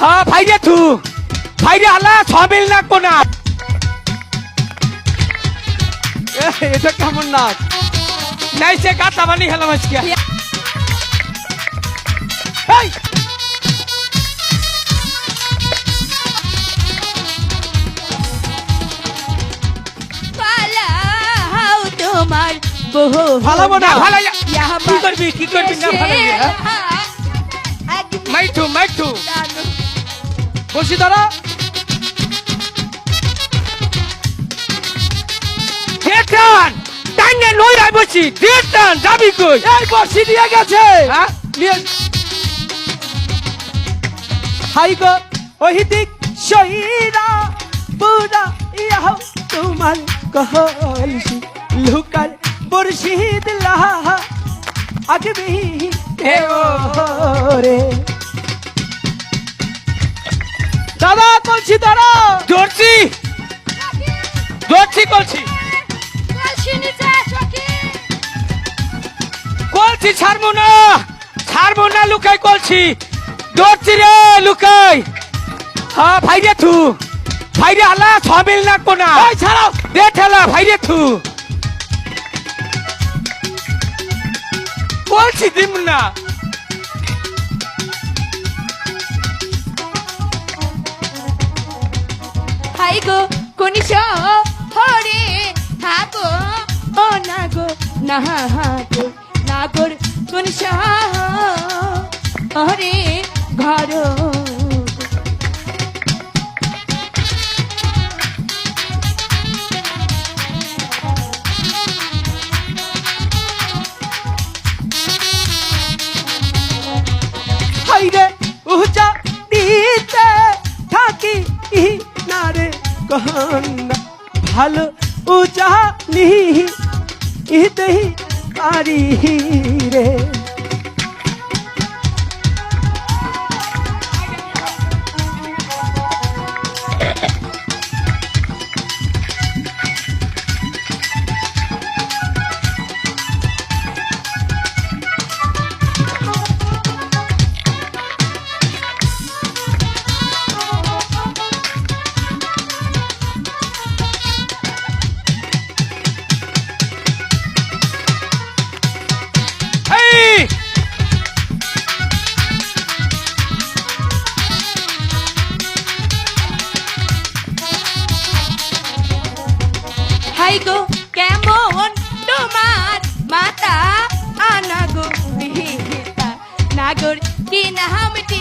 হ্যাঁ ভাইরে থু। ভাইরে আলা ছবিল নাকবো না এটা কেমন নাচ? নাই সে গাতা বানি খেলাম আজকে। এই, তোমার বহু ফালাবো না। যা। কি করবি, কি করবি না ফালাইবি, বসি দাঁড়া দেখান টাইনে লই আই বসি দেখান যাবি কই? এই বসি দিয়ে গেছে। হ্যাঁ? নিয়ে হাই গো ওহিদিক শহীরা পুরা তোমার কহলসি লুকার মুর্শিদ লাহা। আগবি রে। বলছি দাঁড়া। ধরছি? ধরছি কলছি কলছি ছাড়বো না। ছাড়বো না লুকাই কলছি। ধরছি রে লুকাই। হ্যাঁ ভাইরে থু। ভাইরে আলা ছবিল নাকবো না। ছাড়াও। দে ঠেলা ভাইরে থু। বলছি দিম না। গো কোনিশ হরে থাকো। ও না গো না হাতে নাগর কোনিশ হরে ঘর। কহনা ভালো উজা নি ইতেই পারি রে গো কেমন তোমার মাতা? আনাগো নাগর কি নামটি